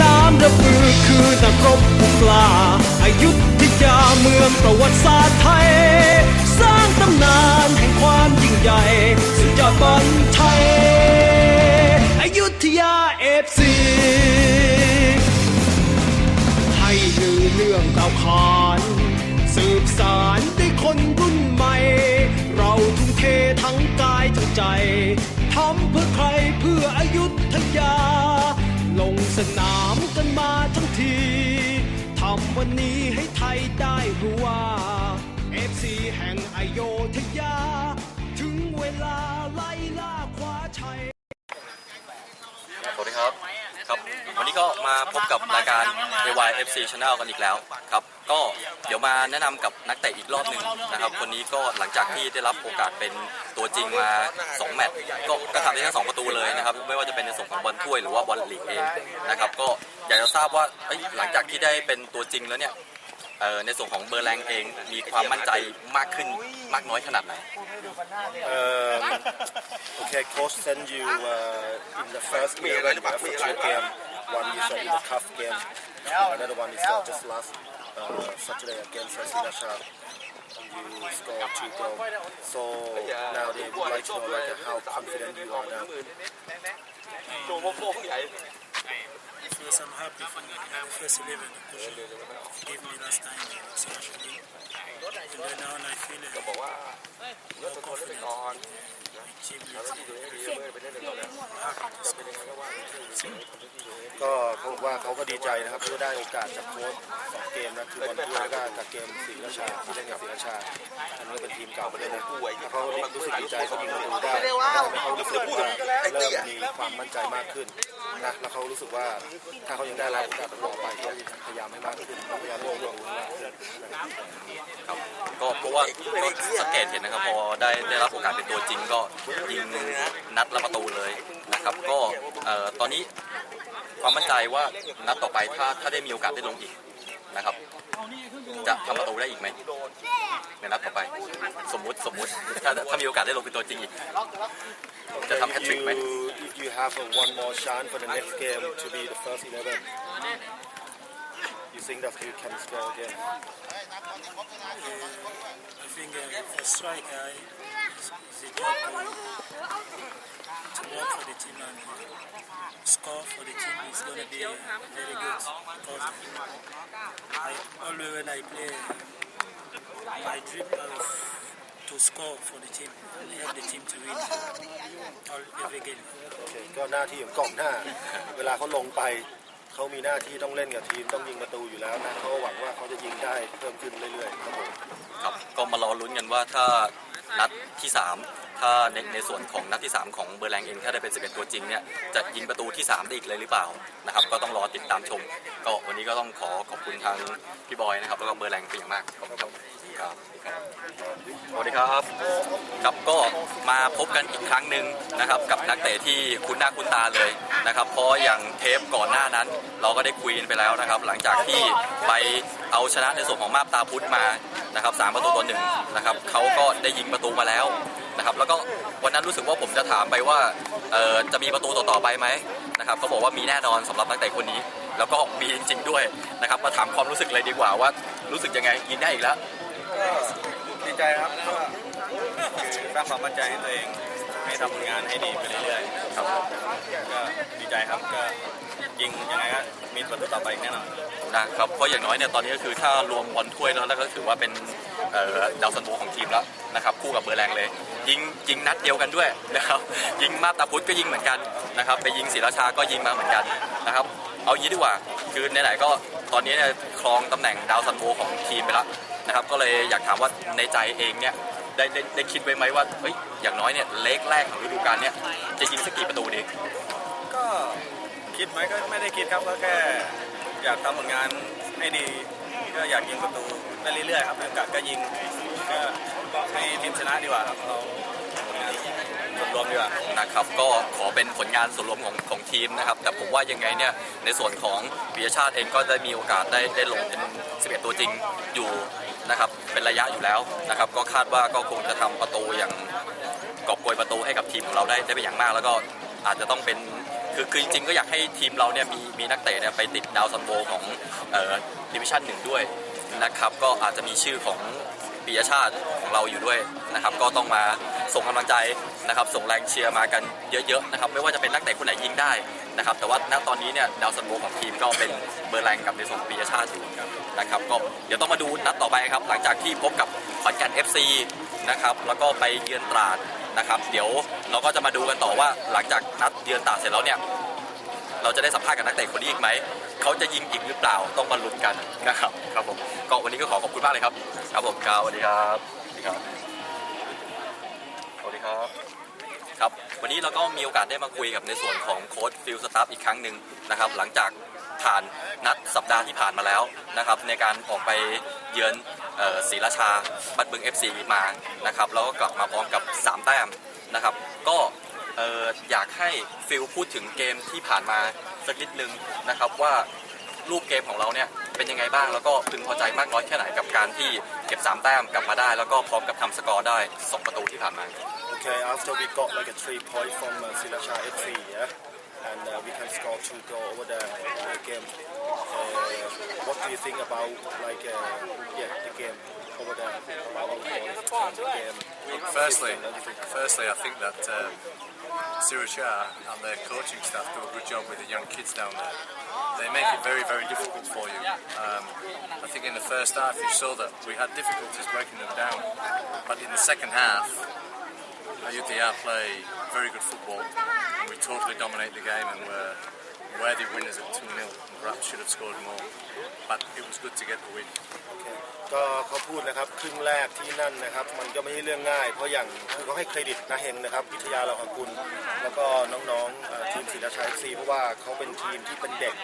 น้ำระบือคือนักรบผู้กล้าอายุทยาเมืองประวัติศาสตร์ไทย สร้างตำนานแห่งความยิ่งใหญ่สุดยอดบอลไทยอายุธยาเอฟซีให้ลือเรื่องราวขานสืบสารด้วยคนรุ่นใหม่ เราทุ่มเททั้งกายทั้งใจทำเพื่อใครเพื่ออายุธยา นามกันมาทั้งทีทำวันนี้ให้ไทยได้รู้ว่า FC แห่งอโยธยา ถึงเวลาไล่ล่า พบกับรายการ AY FC Channel กันอีกแล้วครับ ก็เดี๋ยวมาแนะนำกับนักเตะอีกรอบหนึ่งนะครับคนนี้ก็หลังจากที่ได้รับโอกาสเป็นตัวจริงมา 2 แมตช์ก็ก็ทำได้ทั้งสองประตูเลยนะครับ ไม่ว่าจะเป็นในส่วนของบอลถ้วยหรือว่าบอลลีกเองนะครับ ก็อยากจะทราบว่าเอ้ยหลังจากที่ได้เป็นตัวจริงแล้วเนี่ยเอ่อ ในส่วนของเบอร์แรงเองมีความมั่นใจมากขึ้นมากน้อยขนาดไหน Um, okay, coach send you uh, in the first game uh, for two game. One is uh, in the cup game. Another one is uh, just last uh, Saturday against uh, Sinasha. You score two goals. So now they would like to know like uh, how confident you are now. First, I'm happy for the first 11 coach gave me last time in Selection League. And then now I feel uh, more confident. My team is happy ก็เขาบว่าเขาก็ดีใจนะครับที่ได้โอกาสจากโค้ชสองเกมนะคือบอลถ้วยแล้วก็จากเกมศรีราชาที่เล่นกับศรีราชาอันนี้ก็เป็นทีมเก่าไปเลยนะแล้วเขารู้สึกดีใจเขายิงประตูได้เขารู้สึกว่าเริ่มมีความมั่นใจมากขึ้น นะแล้วเขารู้สึกว่าถ้าเขายังได้รับโอกาสต่อไปเขาพยายามให้มากขึ้นพยายามรวบรวมให้มากขึ้นนะครับครับก็เพราะว่าสังเกตเห็นนะครับพอได้ได้รับโอกาสเป็นตัวจริงก็ยิงนัดละประตูเลยนะครับก็เอ่อตอนนี้ความมั่นใจว่านัดต่อไปถ้าถ้าได้มีโอกาสได้ลงอีกนะครับ จะทำประตูได้อีกไหมในนัดต่อไป สมมุติสมมุติถ้าถ้ามีโอกาสได้ลงเป็นตัวจริงอีกจะทำแฮตทริกไหม you have a one more chance for the next game to be the first eleven you think that you can score again? I think uh, for striker, it's, a job to, to work for the team and score for the team is going to be uh, very good. Because I always when I play, I dream of to score for the team and help the team to win all every game. โอเคก็หน้าที่ของกองหน้า เวลาเขาลงไปเขามีหน้าที่ต้องเล่นกับทีมต้องยิงประตูอยู่แล้วนะเขาก็หวังว่าเขาจะยิงได้เพิ่มขึ้นเรื่อยๆครับผมครับก็มารอลุ้นกันว่าถ้านัดที่ 3 ถ้าในในส่วนของนัดที่ 3 ของเบอร์แรงเองถ้าได้เป็น 11 ตัวจริงเนี่ยจะยิงประตูที่ 3 ได้อีกเลยหรือเปล่านะครับก็ต้องรอติดตามชม ก็วันนี้ก็ต้องขอขอบคุณทางพี่บอยนะครับแล้วก็เบอร์แรงเป็นอย่างมากขอบคุณครับ ครับสวัสดีครับครับก็มาพบกันอีกครั้งหนึ่งนะครับ กับนักเตะที่คุ้นหน้าคุ้นตาเลยนะครับ เพราะอย่างเทปก่อนหน้านั้น เราก็ได้คุยกันไปแล้วนะครับ หลังจากที่ไปเอาชนะในส่วนของมาบตาพุทธมานะครับสามประตูต่อหนึ่งนะครับเขาก็ได้ยิงประตูมาแล้วนะครับ แล้วก็วันนั้นรู้สึกว่าผมจะถามไปว่าเอ่อจะมีประตูต่อๆไปไหมนะครับเขาบอกว่ามีแน่นอนสำหรับนักเตะคนนี้ แล้วก็มีจริง ๆ ด้วยนะครับมาถามความรู้สึกเลยดีกว่าว่ารู้สึกยังไงยิงได้อีกแล้ว ดีใจครับก็คือสร้างความมั่นใจให้ตัวเอง ให้ทำผลงานให้ดีไปเรื่อยๆครับก็ดีใจครับก็ยิงยังไงก็มีประตูต่อไปอีกแน่นอน นะครับเพราะอย่างน้อยเนี่ยตอนนี้ก็คือถ้ารวมบอลถ้วยแล้วแล้วก็ถือว่าเป็นเอ่อดาวซันโบของทีมแล้วนะครับคู่กับเบอร์แรงเลย ยิงยิงนัดเดียวกันด้วยนะครับยิงมาบตาพุธก็ยิงเหมือนกันนะครับไปยิงศรีราชาก็ยิงมาเหมือนกันนะครับเอายี้ดีกว่าคือไหนๆก็ตอนนี้เนี่ยครองตำแหน่งดาวซันโบของทีมไปแล้ว นะครับก็เลยอยากถามว่าในใจเองเนี่ยได้ได้ได้คิดไว้ไหมว่าเฮ้ยอย่างน้อยเนี่ยเล็กแรกของฤดูกาลเนี่ยจะยิงสักกี่ประตูดี ก็คิดไหมก็ไม่ได้คิดครับก็แค่อยากทำผลงานให้ดี ก็อยากยิงประตูไปเรื่อยๆครับโอกาสก็ยิงก็ให้ทีมชนะดีกว่าครับเรา รวมดีกว่านะครับก็ขอเป็นผลงานส่วนรวมของของทีมนะครับ แต่ผมว่ายังไงเนี่ยในส่วนของปิชาติเองก็ได้มีโอกาสได้ได้ลงเป็น11 ตัวจริงอยู่นะครับเป็นระยะอยู่แล้วนะครับ ก็คาดว่าก็คงจะทำประตูอย่างกอบโกยประตูให้กับทีมของเราได้ได้เป็นอย่างมาก แล้วก็อาจจะต้องเป็นคือคือจริงๆก็อยากให้ทีมเราเนี่ยมีมีนักเตะเนี่ยไปติดดาวซันโบของเอ่อดิวิชั่นหนึ่งด้วยนะครับ ก็อาจจะมีชื่อของปียชาติของเราอยู่ด้วยนะครับ ก็ต้องมาส่งกำลังใจ นะครับส่งแรงเชียร์มากันเยอะๆนะครับไม่ว่าจะเป็นนักเตะคนไหนยิงได้นะครับแต่ว่าณตอนนี้เนี่ยดาวซันโบของทีมก็เป็นเบอร์แรงกับในส่วนของปีชาติอยู่นะครับก็เดี๋ยวต้องมาดูนัดต่อไปครับหลังจากที่พบกับขอนแก่น FC นะครับแล้วก็ไปเยือนตราดนะครับเดี๋ยวเราก็จะมาดูกันต่อว่าหลังจากนัดเยือนตราดเสร็จแล้วเนี่ยเราจะได้สัมภาษณ์กับนักเตะคนนี้อีกไหม เขาจะยิงอีกหรือเปล่า ต้องมาลุ้นกันนะครับ ครับผม ก็วันนี้ก็ขอขอบคุณมากเลยครับ ครับผมครับสวัสดีครับ สวัสดีครับ สวัสดีครับ ครับวันนี้เราก็มีโอกาสได้มาคุยกับในส่วนของโค้ชฟิลสตาฟอีกครั้งหนึ่งนะครับหลังจากผ่านนัดสัปดาห์ที่ผ่านมาแล้วนะครับในการออกไปเยือนศรีราชาบัดบึง FC มานะครับแล้วก็กลับมาพร้อมกับ 3 แต้มนะครับก็เอ่อยากให้ฟิลพูดถึงเกมที่ผ่านมาสักนิดนึงนะครับว่ารูปเกมของเราเนี่ยเป็นยังไงบ้างแล้วก็พึงพอใจมากน้อยแค่ไหนกับการที่เก็บ 3 แต้มกลับมาได้ แล้วก็พร้อมกับทำสกอร์ได้ 2 ประตูที่ผ่านมา Okay, after we got like a three point from uh, Silacha FC, yeah, and uh, we can score two goal over there in the game. Uh, what do you think about like uh, yeah the game over there? About the game. Firstly, and firstly, I think that um, Sirachar and their coaching staff do a good job with the young kids down there. They make it very, very difficult for you. Um, I think in the first half you saw that we had difficulties breaking them down, but in the second half, Ayutthaya play very good football, and we totally dominate the game and we were worthy winners at 2 0. Perhaps should have scored more, but it was good to get the win. ก็เขาพูดนะครับครึ่งแรกที่นั่นนะครับ มันก็ไม่ใช่เรื่องง่าย เพราะอย่างคือเขาให้เครดิตนาเฮงนะครับ วิทยาเราของคุณ แล้วก็น้องๆเอ่อทีมศรีราชาเอฟซีเพราะว่าเขาเป็นทีมที่เป็นเด็ก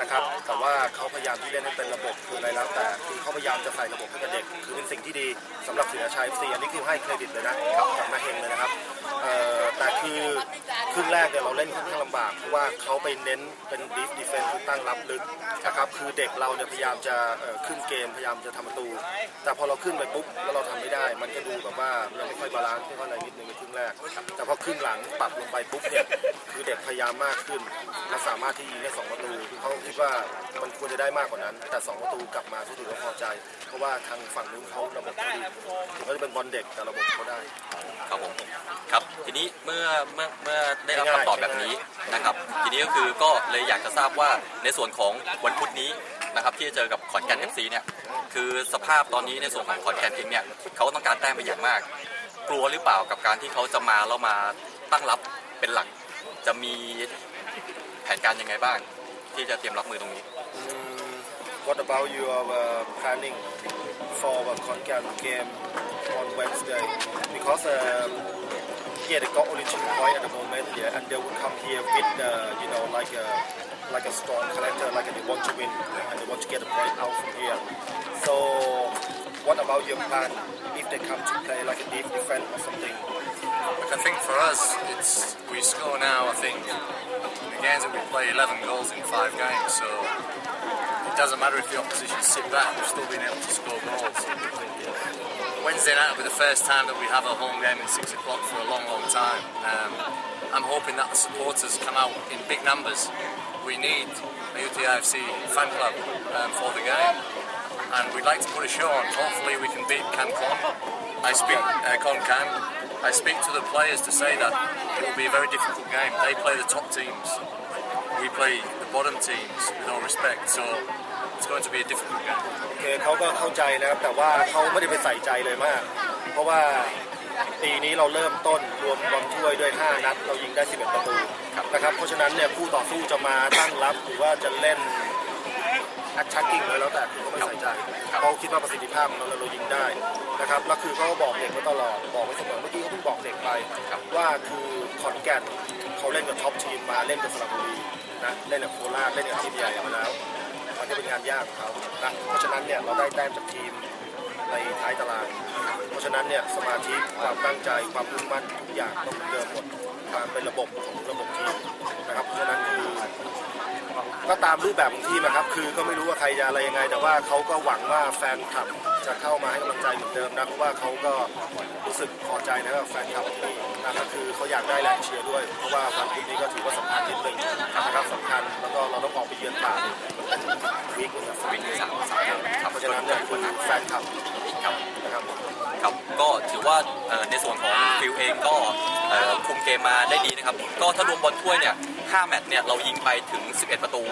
นะครับ แต่ว่าเขาพยายามที่เล่นให้เป็นระบบคืออะไรแล้วแต่คือเขาพยายามจะใส่ระบบให้กับเด็ก คือเป็นสิ่งที่ดีสำหรับศรีราชาเอฟซีอันนี้คือให้เครดิตเลยนะกับนาเฮงเลยนะครับแต่คือ ครึ่งแรกเนี่ยเราเล่นค่อนข้างลำบากเพราะว่าเขาไปเน้นเป็นดีฟดีเฟนซ์คือตั้งรับลึกนะครับคือเด็กเราเนี่ยพยายามจะขึ้นเกมพยายามจะทำประตู แต่พอเราขึ้นไปปุ๊บแล้วเราทำไม่ได้ มันก็ดูแบบว่ายังไม่ค่อยบาลานซ์ไม่ค่อยอะไรนิดนึงในครึ่งแรก แต่พอครึ่งหลังปรับลงไปปุ๊บเนี่ยคือเด็กพยายามมากขึ้นและสามารถที่ยิงได้สองประตูคือเขาคิดว่ามันควรจะได้มากกว่านั้น แต่สองประตูกลับมาเขาถือว่าพอใจ เพราะว่าทางฝั่งนู้นเขาระบบเขาดีถึงเขาจะเป็นบอลเด็กแต่ระบบเขาได้ครับผมครับทีนี้เมื่อเมื่อเมื่อได้รับคำตอบแบบนี้นะครับ ทีนี้ก็คือก็เลยอยากจะทราบว่าในส่วนของวันพุธนี้นะครับที่จะเจอกับขอนแก่น FC เนี่ยคือสภาพตอนนี้ในส่วนของขอนแก่นเองเนี่ยเขาต้องการแต้มเป็นอย่างมาก กลัวหรือเปล่ากับการที่เขาจะมาแล้วมาตั้งรับเป็นหลัก จะมีแผนการยังไงบ้าง ที่จะเตรียมรับมือตรงนี้ What about your uh, planning for the Konkan game on Wednesday? Because uh, yeah, they got only two points at the moment, yeah, and they will come here with uh, you know like a like a strong character, like they want to win and they want to get a point out from here. So, what about your plan if they come to play like a deep defense or something? Look, I think for us, it's we score now. I think in the games that we play, 11 goals in five games. So it doesn't matter if the opposition sit back; we've still been able to score goals. Wednesday night will be the first time that we have a home game at six o'clock for a long, long time. Um, I'm hoping that the supporters come out in big numbers. We need a UTIFC fan club um, for the game, and we'd like to put a show on. Hopefully, we can beat CanCon. I speak uh, ConCan. I speak to the players to say that it will be a very difficult game. They play the top teams. We play the bottom teams. With all respect, so it's going to be a difficult game. โอเคเขาก็เข้าใจนะครับแต่ว่าเขาไม่ได้ไปใส่ใจเลยมาก เพราะว่าปีนี้เราเริ่มต้นรวมบอลถ้วยด้วย 5 นัด เรายิงได้ 11 ประตูนะครับเพราะฉะนั้นเนี่ยคู่ต่อสู้จะมาตั้งรับหรือว่าจะเล่น attacking เลยแล้วแต่คือเขาไม่ใส่ใจเขาคิดว่าประสิทธิภาพของเราเรายิงได้นะครับแล้วคือเขาก็บอกเด็กไว้ตลอดบอกไว้เสมอเมื่อกี้เขาเพิ่งบอกเด็กไปว่าคือขอนแก่นเขาเล่นกับท็อปทีมมาเล่นกับสระบุรีนะเล่นกับโคราชเล่นกับทีมใหญ่มาแล้ว มันจะเป็นงานยากของเขานะเพราะฉะนั้นเนี่ยเราได้แต้มจากทีมในท้ายตาราง เพราะฉะนั้นเนี่ยสมาธิความตั้งใจความมุ่งมั่นทุกอย่างต้องเหมือนเดิมหมดความเป็นระบบของระบบทีมนะครับ เพราะฉะนั้นคือก็ตามรูปแบบของทีมนะครับ คือก็ไม่รู้ว่าใครจะอะไรยังไง แต่ว่าเขาก็หวังว่าแฟนคลับจะเข้ามาให้กำลังใจเหมือนเดิมนะเพราะว่าเขาก็รู้สึกพอใจนะครับแฟนคลับที่นี่นะก็คือเขาอยากได้แรงเชียร์ด้วย เพราะว่าวันพุธนี้ก็ถือว่าสำคัญนิดนึงนะครับสำคัญแล้วก็เราต้องออกไปเยือนตราดมันเวีคนะครับวินที่สามสามครับเพราะฉะนั้นเนี่ยคือแฟนคลับครับนะครับครับก็ถือว่าเอ่อในส่วนของฟิลเองก็เอ่อคุมเกมมาได้ดีนะครับ ก็ถ้ารวมบอลถ้วยเนี่ย5แมตช์เนี่ยเรายิงไปถึง 11 ประตู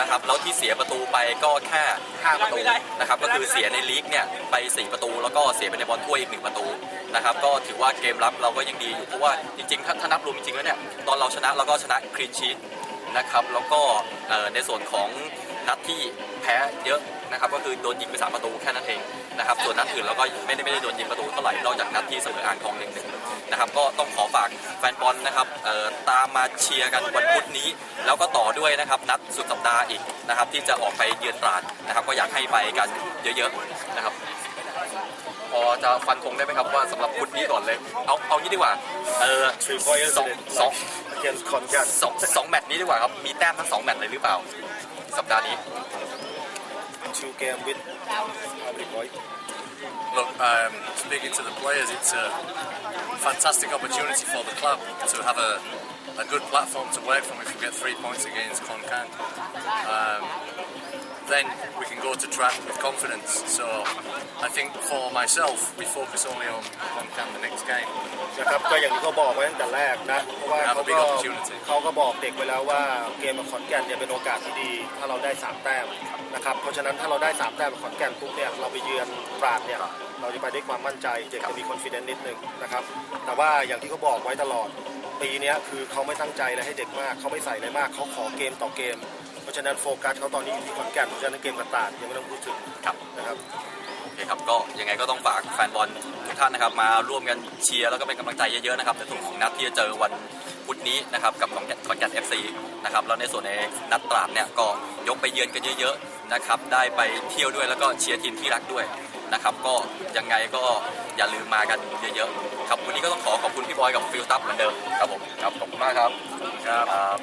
นะครับแล้วที่เสียประตูไปก็แค่5ประตูนะครับก็คือเสียในลีกเนี่ยไป 4 ประตู แล้วก็เสียไปในบอลถ้วยอีก 1 ประตูนะครับก็ถือว่าเกมรับเราก็ยังดีอยู่เพราะว่าจริงๆ ถ้าถ้านับรวมจริงๆแล้วเนี่ยตอนเราชนะเราก็ชนะคลีนชีตนะครับแล้วก็ในส่วนของ นัดที่แพ้เยอะนะครับก็คือโดนยิงไปสามประตูแค่นั้นเองนะครับส่วนนัดอื่นเราก็ไม่ได้ไม่ได้โดนยิงประตูเท่าไหร่นอกจากนัดที่เสมออ่างทองหนึ่งหนึ่งนะครับก็ต้องขอฝากแฟนบอลนะครับเอ่อตามมาเชียร์กันวันพุธนี้ แล้วก็ต่อด้วยนะครับนัดสุดสัปดาห์อีกนะครับที่จะออกไปเยือนตราดนะครับก็อยากให้ไปกันเยอะๆนะครับพอจะฟันธงได้ไหมครับว่าสำหรับพุธนี้ก่อนเลยเอาเอางี้ดีกว่าเออ Three pointers สอง in it, สอง against Konkan สองสองแมตช์นี้ดีกว่าครับมีแต้มทั้งสองแมตช์เลยหรือเปล่า สัปดาห์นี้ two game with how many points Look, um, speaking to the players, it's a fantastic opportunity for the club to have a, a good platform to work from if we get three points against Konkan. Um, then we can go to track with confidence. So I think for myself, we focus only on Konkan the next game. นะครับก็อย่างที่เขาบอกไว้ตั้งแต่แรกนะเพราะว่า Have a เขา big ก็ opportunity เขาก็บอกเด็กไว้แล้วว่าเกมกับขอนแก่นเนี่ยเป็นโอกาสที่ดีถ้าเราได้3แต้มนะครับเพราะฉะนั้นถ้าเราได้3แต้มกับขอนแก่นปุ๊บเนี่ยเราไปเยือนตราดเนี่ยเราจะไปด้วยความมั่นใจเด็กจะมีคอนฟ idence นิดนึงนะครับแต่ว่าอย่างที่เขาบอกไว้ตลอดปีเนี้ยคือเขาไม่ตั้งใจอะไรให้เด็กมากเขาไม่ใส่อะไรมากเขาขอเกมต่อเกม เพราะฉะนั้นโฟกัสเขาตอนนี้อยู่ที่ขอนแก่นเพราะฉะนั้นเกมกับตราดยังไม่ต้องพูดถึงครับนะครับโอเคครับก็ยังไงก็ต้องฝากแฟนบอลทุกท่านนะครับ มาร่วมกันเชียร์แล้วก็เป็นกำลังใจเยอะๆนะครับในส่วนของนัดที่จะเจอวันพุธนี้นะครับกับขอนแก่นขอนแก่นเอฟซีนะครับแล้วในส่วนในนัดตราดเนี่ยก็ยกไปเยือนกันเยอะๆนะครับได้ไปเที่ยวด้วยแล้วก็เชียร์ทีมที่รักด้วยนะครับก็ยังไงก็อย่าลืมมากันเยอะๆครับวันนี้ก็ต้องขอขอบคุณพี่บอยกับฟิลตับเหมือนเดิมครับผมครับขอบคุณมากครับครับ